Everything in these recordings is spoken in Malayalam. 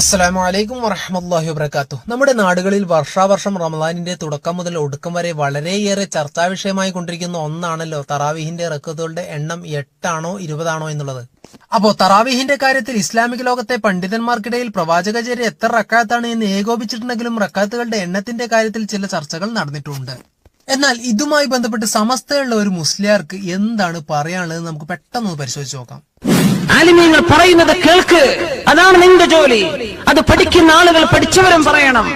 അസ്സലാമു അലൈക്കും വറഹമല്ലാഹി വബർക്കാത്തു നമ്മുടെ നാടുകളിൽ വർഷാവർഷം റമദാനിന്റെ തുടക്കം മുതൽ ഒടുക്കം വരെ വളരെയേറെ ചർച്ചാ വിഷയമായി കൊണ്ടിരിക്കുന്ന ഒന്നാണല്ലോ തറാവീഹിന്റെ റക്കത്തുകളുടെ എണ്ണം എട്ടാണോ ഇരുപതാണോ എന്നുള്ളത്. അപ്പോ തറാവീഹിന്റെ കാര്യത്തിൽ ഇസ്ലാമിക ലോകത്തെ പണ്ഡിതന്മാർക്കിടയിൽ പ്രവാചകചര്യ എത്ര റക്കാത്താണ് എന്ന് ഏകോപിച്ചിട്ടുണ്ടെങ്കിലും റക്കാത്തുകളുടെ എണ്ണത്തിന്റെ കാര്യത്തിൽ ചില ചർച്ചകൾ നടന്നിട്ടുണ്ട്. എന്നാൽ ഇതുമായി ബന്ധപ്പെട്ട് സമസ്തയുള്ള ഒരു മുസ്ലിയാർക്ക് എന്താണ് പറയാനുള്ളത് നമുക്ക് പെട്ടെന്ന് പരിശോധിച്ച് നോക്കാം. ആലിമ്യങ്ങൾ പറയുന്നത് കേൾക്ക്. അതാണ് നിന്റെ ജോലി. അത് പഠിക്കുന്ന ആളുകൾ പഠിച്ചവരും പറയണം.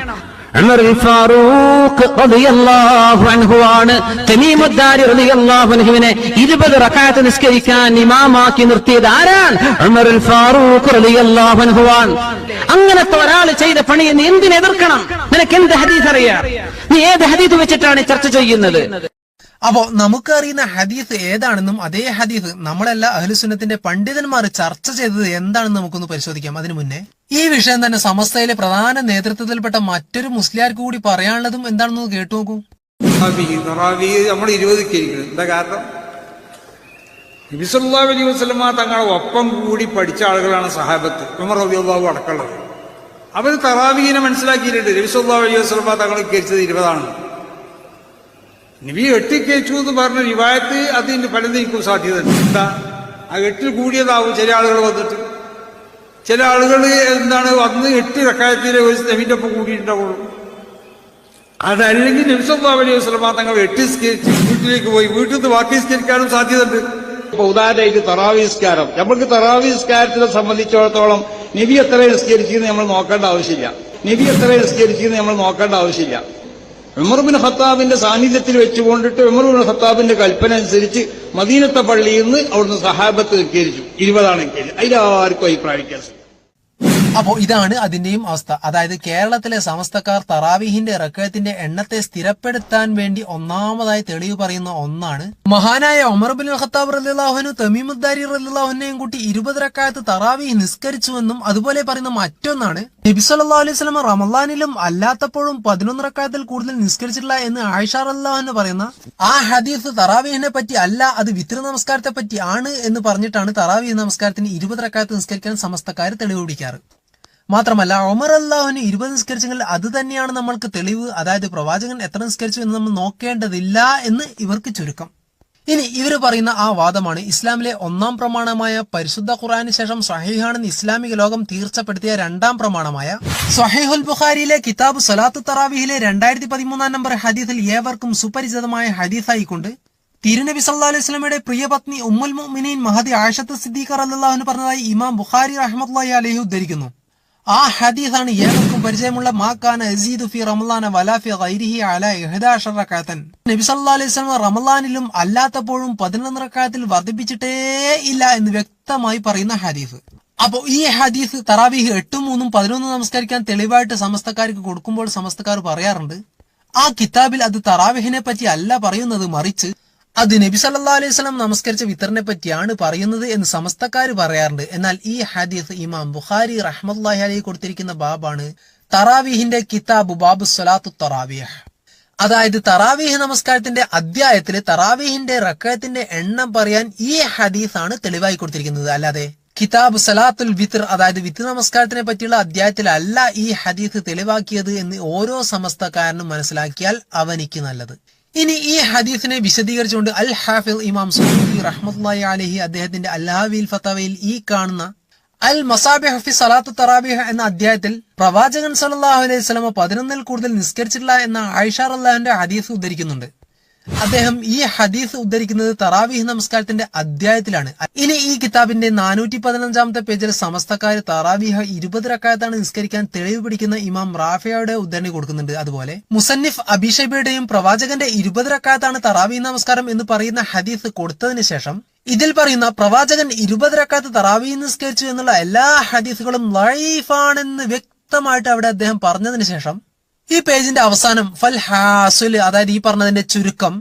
ഉമറുൽ ഫാറൂഖ് റളിയല്ലാഹു അൻഹു ആണ്. തമീമുദ്ദാരി റളിയല്ലാഹു അൻഹുവിനെ 20 റക്അത്ത് നിസ്കരിക്കാൻ ഇമാമാക്കി നിർത്തിയത് ആരാണ്? ഉമറുൽ ഫാറൂഖ് റളിയല്ലാഹു അൻഹു ആണ്. അങ്ങനത്തെ ഒരാൾ ചെയ്ത പണി നീ എന്തിനെ എതിർക്കണം? നിനക്ക് എന്ത് ഹദീസ് അറിയാം? നീ ഏത് ഹദീസ് വെച്ചിട്ടാണ് ചർച്ച ചെയ്യുന്നത്? അപ്പോ നമുക്കറിയുന്ന ഹദീസ് ഏതാണെന്നും അതേ ഹദീസ് നമ്മളല്ല അഹ്ലുസുന്നത്തിന്റെ പണ്ഡിതന്മാർ ചർച്ച ചെയ്തത് എന്താണെന്ന് നമുക്കൊന്ന് പരിശോധിക്കാം. അതിനു മുന്നേ ഈ വിഷയം തന്നെ സമസ്തയിലെ പ്രധാന നേതൃത്വത്തിൽപ്പെട്ട മറ്റൊരു മുസ്ലിയാർക്ക് കൂടി പറയാനുള്ളതും എന്താണെന്ന് കേട്ടു നോക്കൂ. നമ്മൾ എന്താ കാരണം? നബിസല്ലാ അലൈഹി ഒപ്പം കൂടി പഠിച്ച ആളുകളാണ് സഹാബത്ത് ഉമർ റബിയുള്ളാഹു അടക്കമുള്ളത് അവർ തറാവീനെ മനസ്സിലാക്കിയിട്ടുണ്ട്. നബിസല്ലാ അലൈഹി വസ്ലമ തങ്ങൾ കരിച്ചത് ഇരുപതാണ്. നബി എട്ടിക്കേച്ചു എന്ന് പറഞ്ഞ റിവായത്ത് അതിന് നീക്കും സാധ്യത എന്താ? ആ എട്ടിൽ കൂടിയതാവും ചില ആളുകൾ വന്നിട്ട്. ചില ആളുകൾ എന്താണ് വന്ന് എട്ട് റക്കായത്തിലെ ഒരു നെവിന്റെ ഒപ്പം കൂടിയിട്ടുണ്ടാവുള്ളൂ. അതല്ലെങ്കിൽ നിമിഷം അലൈഹി വസ്ലമ തങ്ങൾ എട്ട് വീട്ടിലേക്ക് പോയി. വീട്ടിൽ നിന്ന് ബാക്കി സ്കരിക്കാനും സാധ്യതയുണ്ട് ഇപ്പൊ ഉദാഹരണമായിട്ട് തറാവിസ്കാരം. നമ്മൾക്ക് തറാവിസ്കാരത്തിനെ സംബന്ധിച്ചിടത്തോളം നബി എത്ര നിസ്കരിച്ചെന്ന് നമ്മൾ നോക്കേണ്ട ആവശ്യമില്ല. നബി എത്ര നിസ്കരിച്ചെന്ന് നമ്മൾ നോക്കേണ്ട ആവശ്യമില്ല. ഉമർബിൻ ഖത്താബിന്റെ സാന്നിധ്യത്തിൽ വെച്ചുകൊണ്ടിട്ട് ഉമർബിൻ ഖത്താബിന്റെ കൽപ്പന അനുസരിച്ച് മദീനത്തെ പള്ളിയിൽ നിന്ന് അവിടുന്ന് സഹാബത്ത് നിസ്കരിച്ചു ഇരുപതാണ് നിസ്കരിച്ചത് അതിലാർക്കും അഭിപ്രായിക്കാൻ അപ്പോൾ അപ്പോ ഇതാണ് അതിന്റെയും അവസ്ഥ. അതായത് കേരളത്തിലെ സമസ്തക്കാർ തറാവീഹിന്റെ റക്കയത്തിന്റെ എണ്ണത്തെ സ്ഥിരപ്പെടുത്താൻ വേണ്ടി ഒന്നാമതായി തെളിവ് പറയുന്ന ഒന്നാണ്. മഹാനായ ഒമർ ബിൻ ഖത്താബ് റലിള്ളാഹുനു തമീമുദ്ദാരി റലിള്ളാഹുനെയും കൂട്ടി ഇരുപത് റക്കായത്ത് തറാവീഹ് നിസ്കരിച്ചുവെന്നും അതുപോലെ പറയുന്ന മറ്റൊന്നാണ് നബി സല്ലാ അലൈഹി സ്വലം റമല്ലാനിലും അല്ലാത്തപ്പോഴും പതിനൊന്ന് റക്കായത്തിൽ കൂടുതൽ നിസ്കരിച്ചിട്ടില്ല എന്ന് ആയിഷ എന്ന് പറയുന്ന ആ ഹദീസ് തറാവീഹിനെ പറ്റി അല്ല അത് വിത്ര നമസ്കാരത്തെ പറ്റി ആണ് എന്ന് പറഞ്ഞിട്ടാണ് തറാവീഹ് നമസ്കാരത്തിന് ഇരുപത് റക്കായത്ത് നിസ്കരിക്കാൻ സമസ്തക്കാർ തെളിവ് പിടിക്കാറ്. മാത്രമല്ല ഒമർ അള്ളാഹുവിന് ഇരുപത് നിസ്കരിച്ചെങ്കിൽ അത് തന്നെയാണ് നമ്മൾക്ക് തെളിവ്. അതായത് പ്രവാചകൻ എത്ര നിസ്കരിച്ചു എന്ന് നമ്മൾ നോക്കേണ്ടതില്ല എന്ന് ഇവർക്ക് ചുരുക്കം. ഇനി ഇവർ പറയുന്ന ആ വാദമാണ് ഇസ്ലാമിലെ ഒന്നാം പ്രമാണമായ പരിശുദ്ധ ഖുറാന് ശേഷം സഹീഹാണെന്ന് ഇസ്ലാമിക ലോകം തീർച്ചപ്പെടുത്തിയ രണ്ടാം പ്രമാണമായ സഹീഹുൽ ബുഖാരിയിലെ കിതാബ് സലാത്ത് തറാവിഹിലെ രണ്ടായിരത്തി പതിമൂന്നാം നമ്പർ ഹദീസിൽ ഏവർക്കും സുപരിചിതമായ ഹദീസായിക്കൊണ്ട് തിരുനബി സല്ലാ അലൈഹി സ്വലമയുടെ പ്രിയപത്നി ഉമ്മുൽ മുഅ്മിനീൻ മഹദി ആഷത്ത് സിദ്ദീഖർ അല്ലാഹുവിന് പറഞ്ഞതായി ഇമാം ബുഖാരി റഹ്മത്തുള്ളാഹി അലൈഹി ഉദ്ധരിക്കുന്നു. ആ ഹദീസാണ് ഏവർക്കും പരിചയമുള്ള മാക്കാന അസീദു ഫി ഗൈരിഹി നബി അലൈഹി റമലാനിലും അല്ലാത്തപ്പോഴും പതിനൊന്ന് റക്കാത്തിൽ വർദ്ധിപ്പിച്ചിട്ടേ ഇല്ല എന്ന് വ്യക്തമായി പറയുന്ന ഹദീസ്. അപ്പോൾ ഈ ഹദീസ് തറാവീഹ് എട്ടും മൂന്നും പതിനൊന്നും നമസ്കരിക്കാൻ തെളിവായിട്ട് സമസ്തക്കാർക്ക് കൊടുക്കുമ്പോൾ സമസ്തക്കാർ പറയാറുണ്ട് ആ കിതാബിൽ അത് തറാവിഹിനെ പറ്റി അല്ല പറയുന്നത് മറിച്ച് അത് നബി സല്ലാ അലൈഹി സ്വലം നമസ്കരിച്ച വിത്തറിനെ പറ്റിയാണ് പറയുന്നത് എന്ന് സമസ്തക്കാർ പറയാറുണ്ട്. എന്നാൽ ഈ ഹദീസ് ഇമാം ബുഖാരി റഹ്മത്തുള്ളാഹി അലൈഹി കൊടുത്തിരിക്കുന്ന ബാബാണ് തറാവീഹിന്റെ കിതാബ് ബാബു സ്വലാത്തു തറാവീഹ്. അതായത് തറാവീഹ് നമസ്കാരത്തിന്റെ അധ്യായത്തിൽ തറാവീഹിന്റെ റക്കയത്തിന്റെ എണ്ണം പറയാൻ ഈ ഹദീസാണ് തെളിവായി കൊടുത്തിരിക്കുന്നത്. അല്ലാതെ കിതാബ് സലാത്തുൽ വിത്ർ അതായത് വിത്ത് നമസ്കാരത്തിനെ പറ്റിയുള്ള അധ്യായത്തിലല്ല ഈ ഹദീസ് തെളിവാക്കിയത് എന്ന് ഓരോ സമസ്തക്കാരനും മനസ്സിലാക്കിയാൽ അവനിക്ക് നല്ലത്. ഇനി ഈ ഹദീസിനെ വിശദീകരിച്ചുകൊണ്ട് അൽ ഹാഫിൽ ഇമാം സുഹൂദി റഹ്മത്തുള്ളാഹി അലഹി അദ്ദേഹത്തിന്റെ അല്ലാവിൽ ഫത്തവയിൽ ഈ കാണുന്ന അൽ മസാബി ഹഫി സലാത്തു തറാബിഹ് എന്ന അധ്യായത്തിൽ പ്രവാചകൻ സല്ലല്ലാഹു അലൈഹി വസല്ലമ പതിനൊന്നിൽ കൂടുതൽ നിസ്കരിച്ചിട്ടില്ല എന്ന ആയിഷാർ അള്ളാഹുന്റെ ഹദീസ് ഉദ്ധരിക്കുന്നുണ്ട്. അദ്ദേഹം ഈ ഹദീസ് ഉദ്ധരിക്കുന്നത് തറാവീഹ് നമസ്കാരത്തിന്റെ അധ്യായത്തിലാണ്. ഇനി ഈ കിതാബിന്റെ നാനൂറ്റി പതിനഞ്ചാമത്തെ പേജിൽ സമസ്തക്കാര് തറാവീഹ് ഇരുപത് റക്കായത്താണ് നിസ്കരിക്കാൻ തെളിവ് പിടിക്കുന്ന ഇമാം റാഫിയയുടെ ഉദ്ധരണി കൊടുക്കുന്നുണ്ട്. അതുപോലെ മുസന്നിഫ് അബിഷബയുടെയും പ്രവാചകന്റെ ഇരുപത് റക്കായത്താണ് തറാവീഹ് നമസ്കാരം എന്ന് പറയുന്ന ഹദീസ് കൊടുത്തതിന് ശേഷം ഇതിൽ പറയുന്ന പ്രവാചകൻ ഇരുപത് റക്കാത്ത് തറാവീഹ് നിസ്കരിച്ചു എന്നുള്ള എല്ലാ ഹദീസുകളും ലൈഫാണെന്ന് വ്യക്തമായിട്ട് അവിടെ അദ്ദേഹം പറഞ്ഞതിന് ശേഷം ഈ പേജിന്റെ അവസാനം ഫൽ ഹാസുൽ അതായത് ഈ പറഞ്ഞതിന്റെ ചുരുക്കം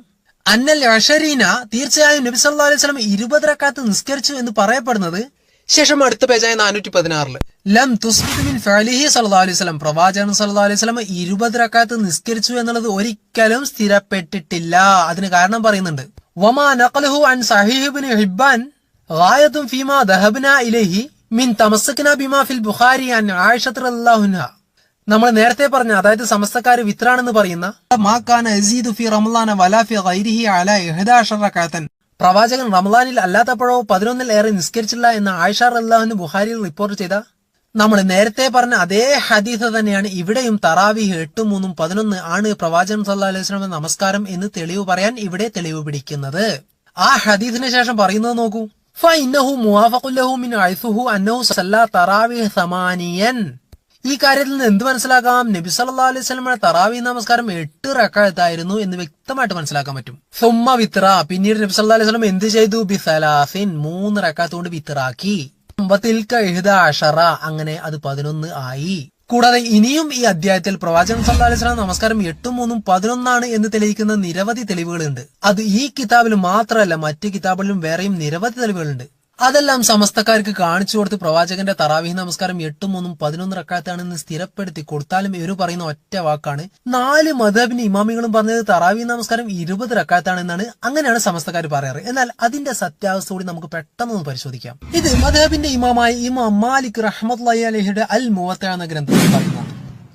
അന്നൽ അഷരീന തീർച്ചയായും നബി സല്ലാ അലൈഹി സ്വലം ഇരുപത് റക്കാത്ത് നിസ്കരിച്ചു എന്ന് പറയപ്പെടുന്നത് ശേഷം അടുത്ത പേജായ നാനൂറ്റി പതിനാറിൽ ലം തുസ്ബിൻ ഫലിഹി സല്ലാ അലൈഹി സ്വലം പ്രവാചകൻ സല്ലല്ലാഹു അലൈഹി സ്വലം ഇരുപത് റക്കാത്ത് നിസ്കരിച്ചു എന്നുള്ളത് ഒരിക്കലും സ്ഥിരപ്പെട്ടിട്ടില്ല. അതിന് കാരണം പറയുന്നുണ്ട്. വമാ നഖലുഹു അൻ സഹീഹിബിൻ ഹിബ്ബാൻ ഗായത്തും ഫീമാ ദഹബ്ന ഇലൈഹി മിൻ തമസ്സക്കിന ബിമാ ഫിൽ ബുഖാരി അൻ ആയിഷത്ത് റളിയല്ലാഹുൻഹ നമ്മൾ നേരത്തെ പറഞ്ഞ അതായത് സമസ്തക്കാർ വിത്രാണെന്ന് പറയുന്ന മാക്കാന അസീദു ഫി ഗൈരിഹി അലാ പ്രവാചകൻ റമളാനിൽ അല്ലാത്തപ്പോഴോ പതിനൊന്നിൽ ഏറെ നിസ്കരിച്ചില്ല എന്ന് ആയിഷ റളിയല്ലാഹുവിന് ബുഹാരിയിൽ റിപ്പോർട്ട് ചെയ്ത നമ്മൾ നേരത്തെ പറഞ്ഞ അതേ ഹദീഫ് തന്നെയാണ് ഇവിടെയും തറാവി എട്ടും മൂന്നും പതിനൊന്ന് ആണ് പ്രവാചകൻ സല്ലാ അലൈഹി വസല്ലം നമസ്കാരം എന്ന് തെളിവ് പറയാൻ ഇവിടെ തെളിവ് പിടിക്കുന്നത്. ആ ഹദീഫിന് ശേഷം പറയുന്നത് നോക്കൂ. ഫൈനഹു മുവാഫഖുൻ ലഹു മിൻ അന്നഹു സല്ല തറാവീഹ് സമാനിയൻ. ഈ കാര്യത്തിൽ നിന്ന് എന്ത് മനസ്സിലാക്കാം? നബി സല്ലാ അലൈഹി സ്വലമയുടെ തറാവി നമസ്കാരം എട്ട് റക്കായത്തായിരുന്നു എന്ന് വ്യക്തമായിട്ട് മനസ്സിലാക്കാൻ പറ്റും. സുമ്മ വിത്ര. പിന്നീട് നബി സല്ലാ അലൈഹി സ്വലം എന്ത് ചെയ്തു? ബി സലാസിൻ മൂന്ന് റക്കാത്ത് കൊണ്ട് വിത്രാക്കി. അഷറ. അങ്ങനെ അത് പതിനൊന്ന് ആയി. കൂടാതെ ഇനിയും ഈ അധ്യായത്തിൽ പ്രവാചകൻ സല്ലാ അലൈഹി സ്വലാം നമസ്കാരം എട്ടും മൂന്നും പതിനൊന്നാണ് എന്ന് തെളിയിക്കുന്ന നിരവധി തെളിവുകളുണ്ട്. അത് ഈ കിതാബിൽ മാത്രമല്ല മറ്റു കിതാബിലും വേറെയും നിരവധി തെളിവുകളുണ്ട്. അതെല്ലാം സമസ്തക്കാർക്ക് കാണിച്ചു കൊടുത്ത് പ്രവാചകന്റെ തറാവിഹ് നമസ്കാരം എട്ടും മൂന്നും പതിനൊന്ന് റക്കാത്താണെന്ന് സ്ഥിരപ്പെടുത്തി കൊടുത്താലും ഇവർ പറയുന്ന ഒറ്റ വാക്കാണ്. നാല് മധബിന് ഇമാമികളും പറഞ്ഞത് തറാവിഹി നമസ്കാരം ഇരുപത് റക്കാത്താണെന്നാണ് അങ്ങനെയാണ് സമസ്തക്കാർ പറയാറ്. എന്നാൽ അതിന്റെ സത്യാവസ്ഥ കൂടി നമുക്ക് പെട്ടെന്ന് ഒന്ന് പരിശോധിക്കാം. ഇത് മധബിന്റെ ഇമാമായ ഇമാം മാലിക് റഹ്മത്ത് അലഹിയുടെ അൽ മുവത്ത എന്ന ഗ്രന്ഥത്തിൽ പറയുന്നതാണ്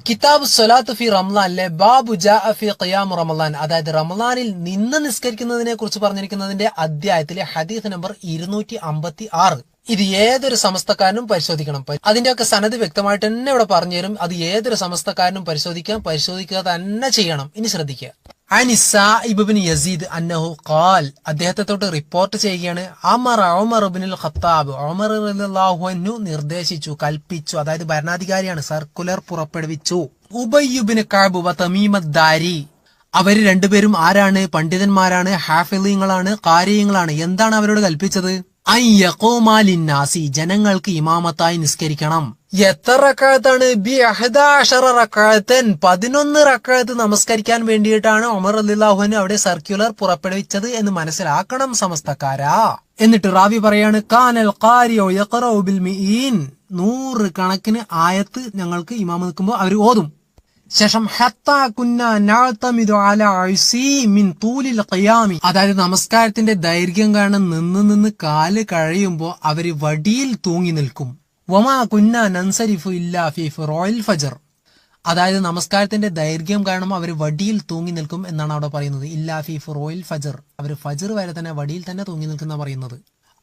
കിതാബ് സൊലാത്ത് ഫി റംലാനിലെ ബാബു ജാ ഫി ഖിയാം റമലാൻ അതായത് റമലാനിൽ നിന്ന് നിസ്കരിക്കുന്നതിനെ കുറിച്ച് പറഞ്ഞിരിക്കുന്നതിന്റെ അധ്യായത്തിലെ ഹദീസ് നമ്പർ ഇരുന്നൂറ്റി അമ്പത്തി ആറ് ഇത് ഏതൊരു സമസ്തക്കാരനും പരിശോധിക്കണം. അതിന്റെയൊക്കെ സനത് വ്യക്തമായിട്ട് തന്നെ ഇവിടെ പറഞ്ഞു തരും അത് ഏതൊരു സമസ്തക്കാരനും പരിശോധിക്കാം. പരിശോധിക്കുക തന്നെ ചെയ്യണം. ഇനി ശ്രദ്ധിക്കുക. അനിസാഇബിൻ യസീദ് അന്നഹു ഖാൽ അദ്ദേഹത്തെ തൊട്ട് റിപ്പോർട്ട് ചെയ്യുകയാണ്. അമർ ഒമർ ഇബ്നുൽ ഖത്താബ് ഒമർ അള്ളാഹുനു നിർദ്ദേശിച്ചു കൽപ്പിച്ചു അതായത് ഭരണാധികാരിയാണ് സർക്കുലർ പുറപ്പെടുവിച്ചു. ഉബയ്യുബിന് കാബ് വ തമീമദ്ദാരി അവർ രണ്ടുപേരും ആരാണ്? പണ്ഡിതന്മാരാണ് ഹാഫിലിങ്ങളാണ് കാര്യങ്ങളാണ് എന്താണ് അവരോട് കൽപ്പിച്ചത്? അയ്യക്കോമാലിന്നാസി ജനങ്ങൾക്ക് ഇമാമത്തായി നിസ്കരിക്കണം. എത്ര റക്കാഴത്താണ് ബി അഹദാഷറ റക്കാഴത്തൻ പതിനൊന്ന് റക്കാഴത്ത് നമസ്കരിക്കാൻ വേണ്ടിയിട്ടാണ് ഒമർ അലില്ലാഹുവിന് അവിടെ സർക്കുലർ പുറപ്പെടുവിച്ചത് എന്ന് മനസ്സിലാക്കണം സമസ്തക്കാരാ. എന്നിട്ട് റാവി പറയാണ് കാനൽ കാരിയോ ബിൽ നൂറ് കണക്കിന് ആയത്ത് ഞങ്ങൾക്ക് ഇമാമ നിൽക്കുമ്പോൾ അവർ ഓതും. ശേഷം അതായത് നമസ്കാരത്തിന്റെ ദൈർഘ്യം കാരണം നിന്ന് നിന്ന് കാൽ കഴിയുമ്പോൾ അവർ വടിയിൽ തൂങ്ങി നിൽക്കും. വമാ കുന്ന നൻസരിഫു ഫി ഫജർ. അതായത് നമസ്കാരത്തിന്റെ ദൈർഘ്യം കാരണം അവർ വടിയിൽ തൂങ്ങി നിൽക്കും എന്നാണ് അവിടെ പറയുന്നത്. ഇല്ലാ ഫി ഫിറോയിൽ ഫജർ. അവർ ഫജർ വരെ തന്നെ വടിയിൽ തന്നെ തൂങ്ങി നിൽക്കുന്ന പറയുന്നത്.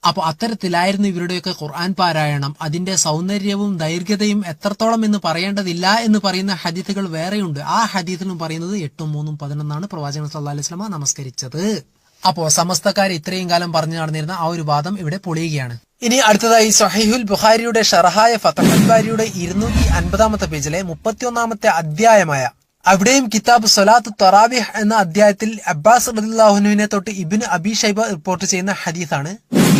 അപ്പൊ അത്തരത്തിലായിരുന്നു ഇവരുടെയൊക്കെ ഖുർആൻ പാരായണം. അതിന്റെ സൗന്ദര്യവും ദൈർഘ്യതയും എത്രത്തോളം എന്ന് പറയേണ്ടതില്ല എന്ന് പറയുന്ന ഹദീത്തുകൾ വേറെയുണ്ട്. ആ ഹദീത്തിലും പറയുന്നത് എട്ടും മൂന്നും പതിനൊന്നാണ് പ്രവാചകൻ സല്ലല്ലാഹു അലൈഹി വസല്ലമ നമസ്കരിച്ചത്. അപ്പോ സമസ്തക്കാർ ഇത്രയും കാലം പറഞ്ഞു നടന്നിരുന്ന ആ ഒരു വാദം ഇവിടെ പൊളിയുകയാണ്. ഇനി അടുത്തതായി സൊഹൈഹുൽ ബുഖാരിയുടെ ഷറഹായ ഫതഹുൽ ബാരിയുടെ ഇരുന്നൂറ്റി അൻപതാമത്തെ പേജിലെ മുപ്പത്തിയൊന്നാമത്തെ അധ്യായമായ അവിടെയും കിതാബ് സൊലാത്ത് തറാവിഹ് എന്ന അധ്യായത്തിൽ അബ്ബാസ് റദില്ലാഹുനുവിനെ തൊട്ട് ഇബിന് അബി ഷൈബ റിപ്പോർട്ട് ചെയ്യുന്ന ഹദീസാണ്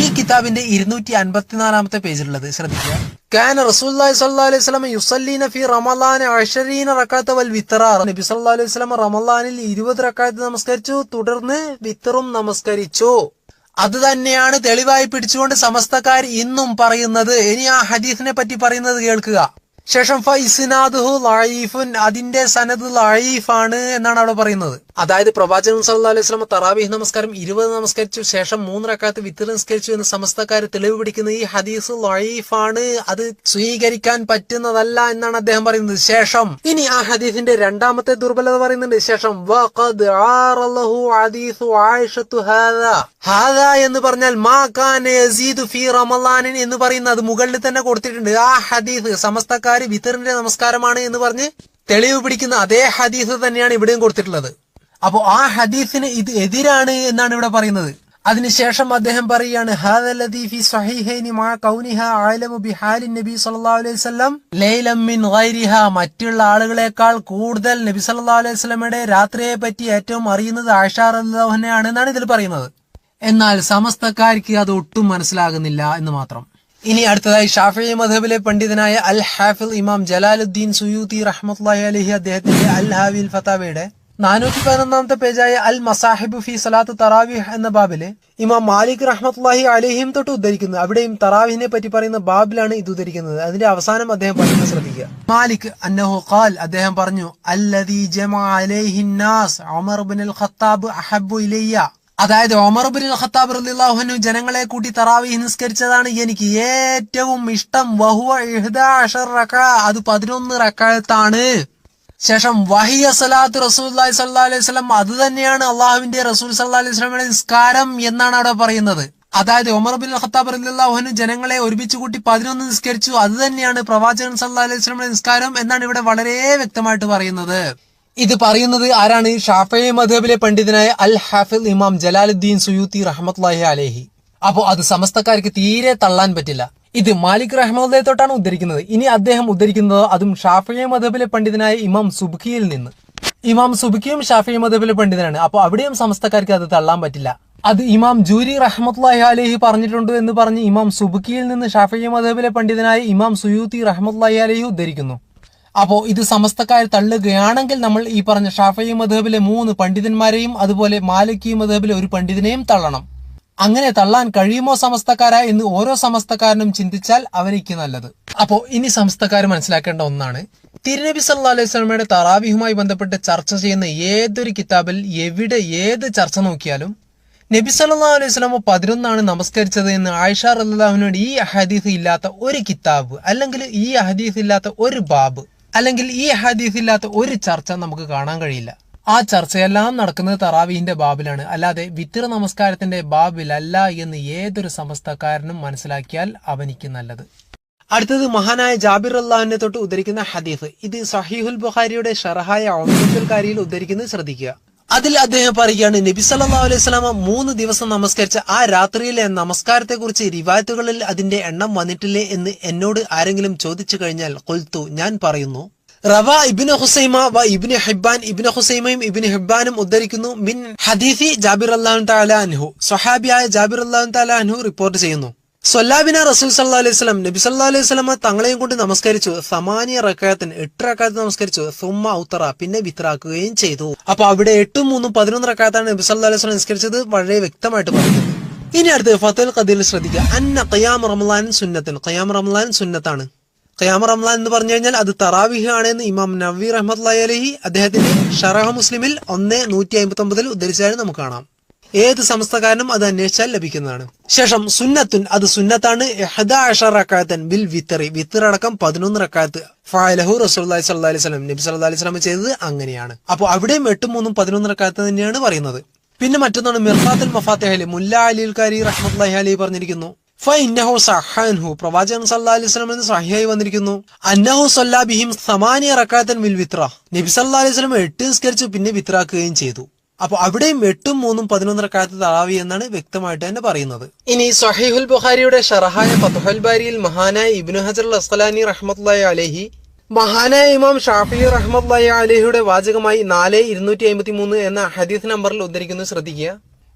ഈ കിതാബിന്റെ ഇരുന്നൂറ്റി അൻപത്തിനാലാമത്തെ പേജിലുള്ളത്. ശ്രദ്ധിക്കുക. കാന റസൂലുള്ളാഹി സ്വല്ലല്ലാഹു അലൈഹി വസല്ലം യുസല്ലീന ഫി റമളാൻ 20 റക്അത്ത് വൽ വിത്റാർ നബി സല്ലല്ലാഹു അലൈഹി വസല്ലം റമളാനിൽ 20 റക്അത്ത് നമസ്കരിച്ചു തുടർന്ന് വിത്തറും നമസ്കരിച്ചു. അത് തന്നെയാണ് തെളിവായി പിടിച്ചുകൊണ്ട് സമസ്തക്കാർ ഇന്നും പറയുന്നത്. ഇനി ആ ഹദീസിനെ പറ്റി പറയുന്നത് കേൾക്കുക. ശേഷം ഫൈസിനാദുഹു ലൈഫുൻ അതിന്റെ സനദ് ലൈഫാണ് എന്നാണ് അവിടെ പറയുന്നത്. അതായത് പ്രവാചകൻ സല്ലല്ലാഹു അലൈഹി വസല്ലം തറാവീഹ് നമസ്കാരം ഇരുപത് നമസ്കരിച്ചു ശേഷം മൂന്ന് റക്കാത്ത് വിത്ത് നമസ്കരിച്ചു എന്ന് സമസ്തക്കാർ തെളിവ് പിടിക്കുന്ന ഈ ഹദീസ് ലൈഫാണ്. അത് സ്വീകരിക്കാൻ പറ്റുന്നതല്ല എന്നാണ് അദ്ദേഹം പറയുന്നത്. ശേഷം ഇനി ആ ഹദീസിന്റെ രണ്ടാമത്തെ ദുർബലത പറയുന്നുണ്ട്. ശേഷം ഹാദാ. എന്ന് പറഞ്ഞാൽ മാ യസീദു ഫീ റമളാനിൻ എന്ന് പറയുന്നത് മുകളിൽ തന്നെ കൊടുത്തിട്ടുണ്ട്. ആ ഹദീസ് സമസ്തക്കാര് വിത്തറിന്റെ നമസ്കാരമാണ് എന്ന് പറഞ്ഞ് തെളിവ് പിടിക്കുന്ന അതേ ഹദീസ് തന്നെയാണ് ഇവിടെയും കൊടുത്തിട്ടുള്ളത്. അപ്പോ ആ ഹദീസിന് ഇത് എതിരാണ് എന്നാണ് ഇവിടെ പറയുന്നത്. അതിനുശേഷം അദ്ദേഹം ഗൈരിഹ. മറ്റുള്ള ആളുകളെക്കാൾ കൂടുതൽ നബി സല്ലാ അലൈഹി വസല്ലമയുടെ രാത്രിയെ പറ്റി ഏറ്റവും അറിയുന്നത് അൻഹയാണ് എന്നാണ് ഇതിൽ പറയുന്നത്. എന്നാൽ സമസ്തക്കാർക്ക് അത് ഒട്ടും മനസ്സിലാകുന്നില്ല എന്ന് മാത്രം. ഇനി അടുത്തതായി ഷാഫി മധബിലെ പണ്ഡിതനായ അൽ ഹാഫിൽ ഇമാം ജലാലുദ്ദീൻ സുയൂത്തി റഹ്മത്തുള്ളാഹി അലഹി അദ്ദേഹത്തിന്റെ അൽ ഹാവിൽ ഫത്താവയുടെ നാനൂറ്റി പതിനൊന്നാമത്തെ പേജായ അൽ മസാഹിബ് ഫി സലാത്ത് തറാവിഹ് എന്ന ബാബിൽ ഇമാം മാലിക് റഹ്മത്തുള്ളാഹി അലഹിം തൊട്ട് ഉദ്ധരിക്കുന്നത് അവിടെയും തറാവിഹിനെ പറ്റി പറയുന്ന ബാബിലാണ് ഇത് ഉദ്ധരിക്കുന്നത്. അതിന്റെ അവസാനം അദ്ദേഹം പറയുന്നത് ശ്രദ്ധിക്കുക. മാലിക് അന്നഹു ഖാൽ അദ്ദേഹം പറഞ്ഞു ജമഅ ഉമർ ഇബ്നുൽ ഖത്താബ് ഇലയ്യ. അതായത് ഒമർ ബിൻ ഖത്താബ് റളിയല്ലാഹു ജനങ്ങളെ കൂട്ടി തറാവീഹ് നിസ്കരിച്ചതാണ് എനിക്ക് ഏറ്റവും ഇഷ്ടം. വഹുവ അത് പതിനൊന്ന് റക്കായത്താണ്. ശേഷം വഹിയ സലാത്ത് റസൂൽ സല്ലാ അലൈഹി സ്വലം അത് തന്നെയാണ് അള്ളാഹുവിന്റെ റസൂൽ സല്ലാ അലൈഹി സ്വലമിന്റെ നിസ്കാരം എന്നാണ് അവിടെ പറയുന്നത്. അതായത് ഒമർ ബിൻ ഖത്താബ് റളിയല്ലാഹു ജനങ്ങളെ ഒരുമിച്ച് കൂട്ടി പതിനൊന്ന് നിസ്കരിച്ചു. അത് തന്നെയാണ് പ്രവാചകൻ സല്ലാ അലൈഹി സ്വലമിന്റെ നിസ്കാരം എന്നാണ് ഇവിടെ വളരെ വ്യക്തമായിട്ട് പറയുന്നത്. ഇത് പറയുന്നത് ആരാണ്? ഷാഫി മധബിലെ പണ്ഡിതനായ അൽ ഹാഫിൽ ഇമാം ജലാലുദ്ദീൻ സുയൂത്തി റഹ്മത്ലാഹി അലേഹി. അപ്പോ അത് സമസ്തക്കാർക്ക് തീരെ തള്ളാൻ പറ്റില്ല. ഇത് മാലിക് റഹ്മുള്ളയെ തൊട്ടാണ് ഉദ്ധരിക്കുന്നത്. ഇനി അദ്ദേഹം ഉദ്ധരിക്കുന്നത് അതും ഷാഫിയ മധബിലെ പണ്ഡിതനായ ഇമാം സുബ്ഖിയിൽ നിന്ന്. ഇമാം സുബ്ഖിയും ഷാഫി മധബിലെ പണ്ഡിതനാണ്. അപ്പോൾ അവിടെയും സമസ്തക്കാർക്ക് അത് തള്ളാൻ പറ്റില്ല. അത് ഇമാം ജൂരി റഹ്മത്ലാഹി അലൈഹി പറഞ്ഞിട്ടുണ്ട് എന്ന് പറഞ്ഞ് ഇമാം സുബുക്കിയിൽ നിന്ന് ഷാഫി മധബിലെ പണ്ഡിതനായ ഇമാം സുയൂത്തി റഹ്മത്ലാഹി അലൈഹി ഉദ്ധരിക്കുന്നു. അപ്പോൾ ഇത് സമസ്തക്കാർ തള്ളുകയാണെങ്കിൽ നമ്മൾ ഈ പറഞ്ഞ ഷാഫി മധബിലെ മൂന്ന് പണ്ഡിതന്മാരെയും അതുപോലെ മാലിക്കി മധബിലെ ഒരു പണ്ഡിതനെയും തള്ളണം. അങ്ങനെ തള്ളാൻ കഴിയുമോ സമസ്തക്കാര എന്ന് ഓരോ സമസ്തക്കാരനും ചിന്തിച്ചാൽ അവനിക്ക് നല്ലത്. അപ്പോ ഇനി സമസ്തക്കാർ മനസ്സിലാക്കേണ്ട ഒന്നാണ് തിരുനബി സല്ലാ അലൈഹി സ്വലമയുടെ തറാവിഹുമായി ബന്ധപ്പെട്ട് ചർച്ച ചെയ്യുന്ന ഏതൊരു കിതാബിൽ എവിടെ ഏത് ചർച്ച നോക്കിയാലും നബി സല്ലാ അലൈഹി സ്വലമ പതിനൊന്നാണ് നമസ്കരിച്ചത് എന്ന് ആയിഷ റല്ലാഹുവിനോട് ഈ അഹദീസ് ഇല്ലാത്ത ഒരു കിതാബ് അല്ലെങ്കിൽ ഈ അഹദീസ് ഇല്ലാത്ത ഒരു ബാബ് അല്ലെങ്കിൽ ഈ അഹദീസ് ഇല്ലാത്ത ഒരു ചർച്ച നമുക്ക് കാണാൻ കഴിയില്ല. ആ ചർച്ചയെല്ലാം നടക്കുന്നത് തറാവീഹിന്റെ ബാബിലാണ്. അല്ലാതെ വിത്തിർ നമസ്കാരത്തിന്റെ ബാബിലല്ല എന്ന് ഏതൊരു സമസ്തക്കാരനും മനസ്സിലാക്കിയാൽ അവനിക്ക് നല്ലത്. അടുത്തത് മഹാനായ ജാബിർ അള്ളാഹുവിനെ തൊട്ട് ഉദ്ധരിക്കുന്ന ഹദീഫ് ഇത് സഹീഹുൽ ബുഖാരിയുടെ ഷറഹായ ഔദ്യോഗിക ഉദ്ധരിക്കുന്നത് ശ്രദ്ധിക്കുക. അതിൽ അദ്ദേഹം പറയുകയാണ് നബി സല്ലാ അലൈഹി വസല്ലമ മൂന്ന് ദിവസം നമസ്കരിച്ച ആ രാത്രിയിലെ നമസ്കാരത്തെക്കുറിച്ച് റിവായത്തുകളിൽ അതിന്റെ എണ്ണം വന്നിട്ടില്ലേ എന്ന് എന്നോട് ആരെങ്കിലും ചോദിച്ചു കഴിഞ്ഞാൽ കൊൽത്തു ഞാൻ പറയുന്നു. റവ ഇബിന് ഹുസൈമ വ ഇബിന് ഹിബാൻ ഇബിന് ഹുസൈമയും ഇബിന് ഹിബാനും ഉദ്ധരിക്കുന്നു മിൻ ഹദീഫി ജാബിർ അള്ളാഹു താല അൻഹു. സ്വഹാബിയായ ജാബിർ അള്ളാഹു താല അൻഹു റിപ്പോർട്ട് ചെയ്യുന്നു. സൊല്ലാബിന റസൂൽ സല്ലാ അലൈഹി സ്വലം നബി സല്ലാ അലൈഹി സ്വലമ തങ്ങളെയും കൊണ്ട് നമസ്കരിച്ചു. സമാനിയ റക്കായത്തിന് എട്ട് റക്കായത്ത് നമസ്കരിച്ചു. സുമ്മ ഉത്തറ പിന്നെ വിത്രാക്കുകയും ചെയ്തു. അപ്പൊ അവിടെ എട്ടും മൂന്നും പതിനൊന്ന് റക്കായത്താണ് നബി സല്ലാ അലൈഹി സ്വലം നമസ്കരിച്ചത് വളരെ വ്യക്തമായിട്ട് പറഞ്ഞു ഇനി അടുത്ത് ഫത്തുൽ ഖദീൽ ശ്രദ്ധിക്കുക. അന്ന ഖയാം റമലാൻ സുന്നത്തൻ. ഖയാം റമലാൻ സുന്നത്താണ്. ഖയാം റംലാൻ എന്ന് പറഞ്ഞു കഴിഞ്ഞാൽ അത് തറാവിഹ് ആണ് എന്ന് ഇമാം നവീർ അഹമ്മദ് അലഹി അദ്ദേഹത്തിന്റെ ഷറഹ മുസ്ലിമിൽ ഒന്ന് നൂറ്റി അമ്പത്തി ഒമ്പതിൽ ഉദ്ധരിച്ചാലും നമുക്ക് കാണാം. ഏത് സമസ്തക്കാരനും അത് അന്വേഷിച്ചാൽ ലഭിക്കുന്നതാണ്. ശേഷം സുന്നത്തുൻ അത് സുന്നത്താണ്. ബിൽ വിത്തറി വിത്തർ അടക്കം പതിനൊന്ന് റക്കാത്ത് ഫാലഹു റസൂല്ലി സല്ലാ അലൈഹി സ്വലം നബി സല്ലാ അലൈഹി സ്വലം ചെയ്തത് അങ്ങനെയാണ്. അപ്പോൾ അവിടെയും എട്ടും മൂന്നും പതിനൊന്ന് റക്കാത്ത് തന്നെയാണ് പറയുന്നത്. പിന്നെ മറ്റൊന്നാണ് മിർഫാത്തുൽ മഫാത്തഹലി മുല്ല അലിൽ കാരി റഹ്മത്തുല്ലാഹി അലി പറഞ്ഞിരിക്കുന്നു. ഫഇന്നഹു സഹൻഹു പ്രവാചകൻ അലൈഹി വസല്ലം എന്ന് സഹിയായി വന്നിരിക്കുന്നു. അന്നഹു സല്ലാ ബിഹിം സമാനിയ റക്കാത്തൻ വിൽ വിത്ര. നബി അലൈഹി എട്ട് നിസ്കരിച്ചു പിന്നെ വിത്രാക്കുകയും ചെയ്തു. അപ്പൊ അവിടെയും എട്ടും മൂന്നും പതിനൊന്നര കാലത്ത് തളാവി എന്നാണ് വ്യക്തമായിട്ട് തന്നെ പറയുന്നത്. ഇനി സഹീഹുൽ ബുഖാരിയുടെ ഷറഹായ ഫതുഹൽ ബാരിയിൽ മഹാനായ ഇബ്നു ഹജർ അസ്സലാനി റഹ്മത്തുള്ളാഹി അലൈഹി മഹാനായ ഇമാം ഷാഫി റഹ്മത്തുള്ളാഹി അലഹിയുടെ വാചകമായി നാല് ഇരുന്നൂറ്റി അമ്പത്തി മൂന്ന് എന്ന ഹദീസ് നമ്പറിൽ ഉദ്ധരിക്കുന്നത് ശ്രദ്ധിക്കുക.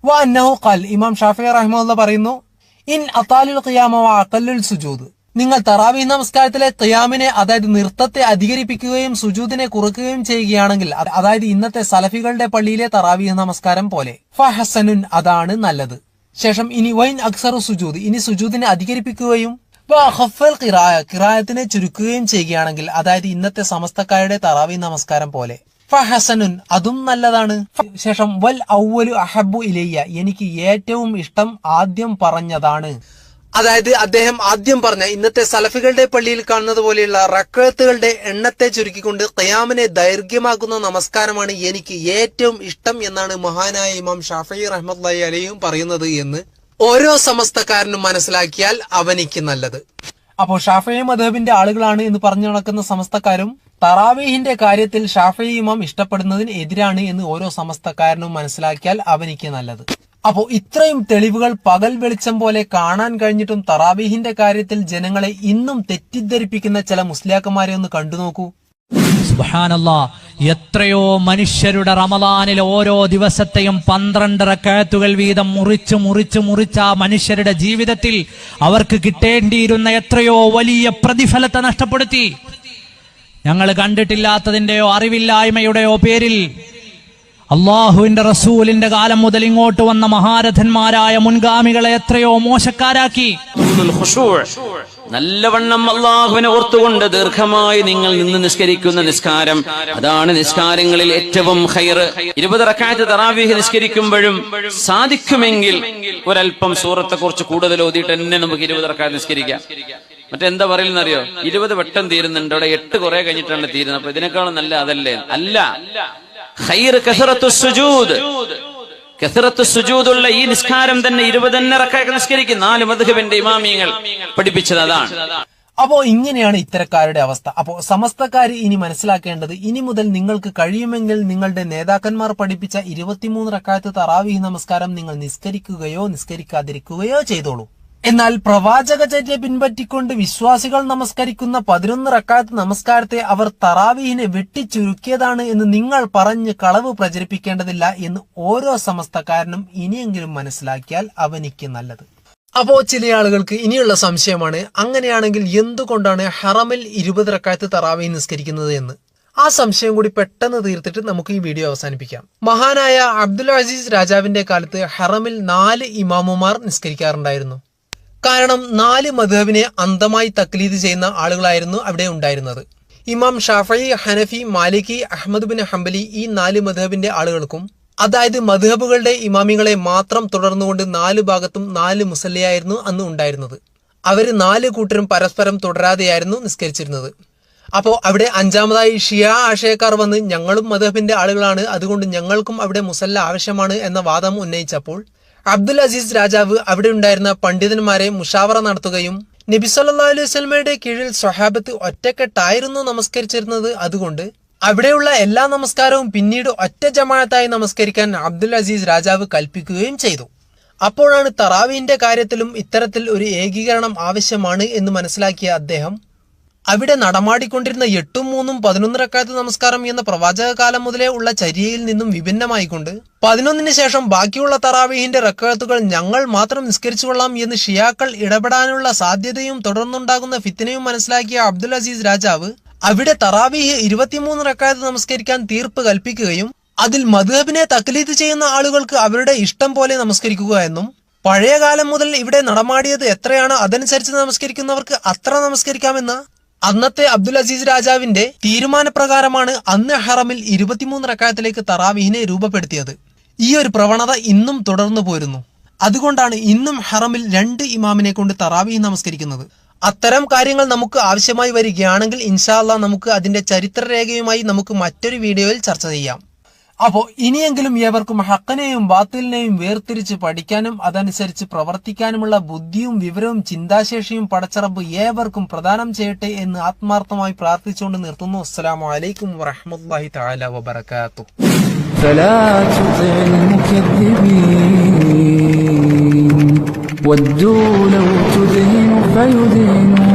വ അന്നഹു ഖാൽ. ഇമാം ഷാഫി റഹ്മുള്ള പറയുന്നു ഇൻ അത്താലുൽ ഖിയാമോ അക്കല്ലുൽ സുജൂദ്. നിങ്ങൾ തറാവി നമസ്കാരത്തിലെ ഖിയാമിനെ അതായത് നൃത്തത്തെ അധികരിപ്പിക്കുകയും സുജൂദിനെ കുറക്കുകയും ചെയ്യുകയാണെങ്കിൽ അതായത് ഇന്നത്തെ സലഫികളുടെ പള്ളിയിലെ തറാവി നമസ്കാരം പോലെ. ഫഹസനുൻ അതാണ് നല്ലത്. ശേഷം ഇനി വൈൻ അക്സറു സുജൂദ്. ഇനി സുജൂദിനെ അധികരിപ്പിക്കുകയും കിറായത്തിനെ ചുരുക്കുകയും ചെയ്യുകയാണെങ്കിൽ അതായത് ഇന്നത്തെ സമസ്തക്കാരുടെ തറാവി നമസ്കാരം പോലെ. ഫഹസനുൻ അതും നല്ലതാണ്. ശേഷം വൽ ഔവലു അഹബു ഇലയ്യ എനിക്ക് ഏറ്റവും ഇഷ്ടം ആദ്യം പറഞ്ഞതാണ്. അതായത് അദ്ദേഹം ആദ്യം പറഞ്ഞ ഇന്നത്തെ സലഫികളുടെ പള്ളിയിൽ കാണുന്നത് പോലെയുള്ള റക്കഴത്തുകളുടെ എണ്ണത്തെ ചുരുക്കിക്കൊണ്ട് ഖയാമിനെ ദൈർഘ്യമാക്കുന്ന നമസ്കാരമാണ് എനിക്ക് ഏറ്റവും ഇഷ്ടം എന്നാണ് മഹാനായ ഇമാം ഷാഫി റഹ്മത്ത് അലയും പറയുന്നത് എന്ന് ഓരോ സമസ്തക്കാരനും മനസ്സിലാക്കിയാൽ അവനിക്ക് നല്ലത്. അപ്പോൾ ഷാഫി മധുബിന്റെ ആളുകളാണ് എന്ന് പറഞ്ഞു നടക്കുന്ന സമസ്തക്കാരും തറാവീഹിന്റെ കാര്യത്തിൽ ഷാഫി ഇമാം ഇഷ്ടപ്പെടുന്നതിന് എതിരാണ് എന്ന് ഓരോ സമസ്തക്കാരനും മനസ്സിലാക്കിയാൽ അവനിക്ക് നല്ലത്. അപ്പോൾ ഇത്രയും തെളിവുകൾ പകൽ വെളിച്ചം പോലെ കാണാൻ കഴിഞ്ഞിട്ടും തറാവീഹിന്റെ കാര്യത്തിൽ ജനങ്ങളെ ഇന്നും തെറ്റിദ്ധരിപ്പിക്കുന്ന ചില മുസ്ലിയാക്കന്മാരെ ഒന്ന് കണ്ടു നോക്കൂ. എത്രയോ മനുഷ്യരുടെ റമദാനിൽ ഓരോ ദിവസത്തെയും പന്ത്രണ്ട് റക്കാത്തുകൾ വീതം മുറിച്ച് മുറിച്ച് മുറിച്ച ആ മനുഷ്യരുടെ ജീവിതത്തിൽ അവർക്ക് കിട്ടേണ്ടിയിരുന്ന എത്രയോ വലിയ പ്രതിഫലത്തെ നഷ്ടപ്പെടുത്തി. ഞങ്ങൾ കണ്ടിട്ടില്ലാത്തതിന്റെയോ അറിവില്ലായ്മയുടെയോ പേരിൽ അള്ളാഹുവിന്റെ റസൂലിന്റെ കാലം മുതൽ ഇങ്ങോട്ട് വന്ന മഹാരഥന്മാരായ മുൻഗാമികളെ എത്രയോ മോശക്കാരാക്കി. നല്ലവണ്ണം അള്ളാഹുവിനെ ഓർത്തുകൊണ്ട് ദീർഘമായി നിങ്ങൾ നിന്ന് നിസ്കരിക്കുന്ന നിസ്കാരം. അതാണ് നിസ്കാരങ്ങളിൽ ഏറ്റവും ഹൈർ ഇരുപത് റക്കാറ്റ് തറാവീഹ് നിസ്കരിക്കുമ്പോഴും സാധിക്കുമെങ്കിൽ ഒരല്പം സൂറത്തെ കുറിച്ച് കൂടുതൽ ഓതിയിട്ട് തന്നെ നമുക്ക് ഇരുപത് റക്കാറ്റ് നിസ്കരിക്കാം. മറ്റെന്താ പറയുന്നറിയോ ഇരുപത് വട്ടം തീരുന്നുണ്ട്. അവിടെ എട്ട് കുറെ കഴിഞ്ഞിട്ടാണ് തീരുന്നത്. അപ്പൊ ഇതിനേക്കാളും നല്ല അതല്ലേ? അല്ല. സുജൂദുള്ള ഈ നിസ്കാരം തന്നെ ഇരുപതെണ്ണ നിസ്കരിക്കും. നാല് മധുഹബിന്റെ ഇമാമിയങ്ങൾ പഠിപ്പിച്ചത് അതാണ്. അപ്പോ ഇങ്ങനെയാണ് ഇത്തരക്കാരുടെ അവസ്ഥ. അപ്പോ സമസ്തക്കാർ ഇനി മനസ്സിലാക്കേണ്ടത് ഇനി മുതൽ നിങ്ങൾക്ക് കഴിയുമെങ്കിൽ നിങ്ങളുടെ നേതാക്കന്മാർ പഠിപ്പിച്ച ഇരുപത്തിമൂന്ന് റക്കായത്ത് തറാവീഹ് നമസ്കാരം നിങ്ങൾ നിസ്കരിക്കുകയോ നിസ്കരിക്കാതിരിക്കുകയോ ചെയ്തോളൂ. എന്നാൽ പ്രവാചക പ്രവാചകചര്യ പിൻപറ്റിക്കൊണ്ട് വിശ്വാസികൾ നമസ്കരിക്കുന്ന പതിനൊന്ന് റക്കാത്ത് നമസ്കാരത്തെ അവർ തറാവീഹിനെ വെട്ടിച്ചുരുക്കിയതാണ് എന്ന് നിങ്ങൾ പറഞ്ഞ് കളവ് പ്രചരിപ്പിക്കേണ്ടതില്ല എന്ന് ഓരോ സമസ്തക്കാരനും ഇനിയെങ്കിലും മനസ്സിലാക്കിയാൽ അവനിക്ക് നല്ലത്. അപ്പോ ചില ആളുകൾക്ക് ഇനിയുള്ള സംശയമാണ് അങ്ങനെയാണെങ്കിൽ എന്തുകൊണ്ടാണ് ഹറമിൽ ഇരുപത് റക്കാത്ത് തറാവീഹ് നിസ്കരിക്കുന്നത് എന്ന്? ആ സംശയം കൂടി പെട്ടെന്ന് തീർത്തിട്ട് നമുക്ക് ഈ വീഡിയോ അവസാനിപ്പിക്കാം. മഹാനായ അബ്ദുൽ അസീസ് രാജാവിന്റെ കാലത്ത് ഹറമിൽ നാല് ഇമാമുമാർ നിസ്കരിക്കാറുണ്ടായിരുന്നു. കാരണം നാല് മധുഹബിനെ അന്ധമായി തക്ലീദ് ചെയ്യുന്ന ആളുകളായിരുന്നു അവിടെ ഉണ്ടായിരുന്നത്. ഇമാം Shafi Hanafi Maliki Ahmad bin Hanbali ഈ നാല് മധുഹബിന്റെ ആളുകൾക്കും അതായത് മധുഹബുകളുടെ ഇമാമിങ്ങളെ മാത്രം തുടർന്നുകൊണ്ട് നാല് ഭാഗത്തും നാല് മുസല്ലയായിരുന്നു അന്ന് ഉണ്ടായിരുന്നത്. അവർ നാല് കൂട്ടരും പരസ്പരം തുടരാതെയായിരുന്നു നിസ്കരിച്ചിരുന്നത്. അപ്പോൾ അവിടെ അഞ്ചാമതായി ഷിയ ആശയക്കാർ വന്ന് ഞങ്ങളും മധുഹബിന്റെ ആളുകളാണ് അതുകൊണ്ട് ഞങ്ങൾക്കും അവിടെ മുസല്ല ആവശ്യമാണ് എന്ന വാദം ഉന്നയിച്ചപ്പോൾ അബ്ദുൽ അസീസ് രാജാവ് അവിടെ ഉണ്ടായിരുന്ന പണ്ഡിതന്മാരെ മുഷാവറ നടത്തുകയും നബി സല്ലല്ലാഹു അലൈഹി കീഴിൽ സ്വഹാബത്ത് ഒറ്റക്കെട്ടായിരുന്നു നമസ്കരിച്ചിരുന്നത്. അതുകൊണ്ട് അവിടെയുള്ള എല്ലാ നമസ്കാരവും പിന്നീട് ഒറ്റ ജമാഅത്തായി നമസ്കരിക്കാൻ അബ്ദുൽ അസീസ് രാജാവ് കൽപ്പിക്കുകയും ചെയ്തു. അപ്പോഴാണ് തറാവീന്റെ കാര്യത്തിലും ഇത്തരത്തിൽ ഒരു ഏകീകരണം ആവശ്യമാണ് എന്ന് മനസ്സിലാക്കിയ അദ്ദേഹം അവിടെ നടമാടിക്കൊണ്ടിരുന്ന എട്ടും മൂന്നും പതിനൊന്നരക്കാലത്ത് നമസ്കാരം എന്ന പ്രവാചക കാലം മുതലേ ഉള്ള ചര്യയിൽ നിന്നും വിഭിന്നമായിക്കൊണ്ട് പതിനൊന്നിന് ശേഷം ബാക്കിയുള്ള തറാവീഹിന്റെ റക്കാത്തുകൾ ഞങ്ങൾ മാത്രം നിസ്കരിച്ചു കൊള്ളാം എന്ന് ഷിയാക്കൾ ഇടപെടാനുള്ള സാധ്യതയും തുടർന്നുണ്ടാകുന്ന ഫിത്തിനയും മനസ്സിലാക്കിയ അബ്ദുൽ അസീസ് രാജാവ് അവിടെ തറാവീഹ് ഇരുപത്തിമൂന്ന് റക്കാത്ത് നമസ്കരിക്കാൻ തീർപ്പ് കൽപ്പിക്കുകയും അതിൽ മധുഹബിനെ തക്ലീത് ചെയ്യുന്ന ആളുകൾക്ക് അവരുടെ ഇഷ്ടം പോലെ നമസ്കരിക്കുക എന്നും പഴയ കാലം മുതൽ ഇവിടെ നടമാടിയത് എത്രയാണ് അതനുസരിച്ച് നമസ്കരിക്കുന്നവർക്ക് അത്ര നമസ്കരിക്കാമെന്ന് അന്നത്തെ അബ്ദുൽ അസീസ് രാജാവിന്റെ തീരുമാനപ്രകാരമാണ് അന്ന് ഹറമിൽ ഇരുപത്തിമൂന്ന് റക്കായത്തിലേക്ക് തറാവീഹിനെ രൂപപ്പെടുത്തിയത്. ഈ ഒരു പ്രവണത ഇന്നും തുടർന്നു പോരുന്നു. അതുകൊണ്ടാണ് ഇന്നും ഹറമിൽ രണ്ട് ഇമാമിനെ കൊണ്ട് തറാവീഹ് നമസ്കരിക്കുന്നത്. അത്തരം കാര്യങ്ങൾ നമുക്ക് ആവശ്യമായി വരികയാണെങ്കിൽ ഇൻഷാല്ല നമുക്ക് അതിന്റെ ചരിത്രരേഖയുമായി നമുക്ക് മറ്റൊരു വീഡിയോയിൽ ചർച്ച ചെയ്യാം. അപ്പോ ഇനിയെങ്കിലും ഏവർക്കും ഹക്കനെയും ബാത്തിലിനെയും വേർതിരിച്ച് പഠിക്കാനും അതനുസരിച്ച് പ്രവർത്തിക്കാനുമുള്ള ബുദ്ധിയും വിവരവും ചിന്താശേഷിയും പടച്ചറബ് ഏവർക്കും പ്രദാനം ചെയ്യട്ടെ എന്ന് ആത്മാർത്ഥമായി പ്രാർത്ഥിച്ചുകൊണ്ട് നിർത്തുന്നു അസ്സലാമു അലൈക്കും വറഹ്മത്തുള്ളാഹി തആല വബറകാതുഹു فلا تطع المكذبين ودوا لو تدهن فيدهنون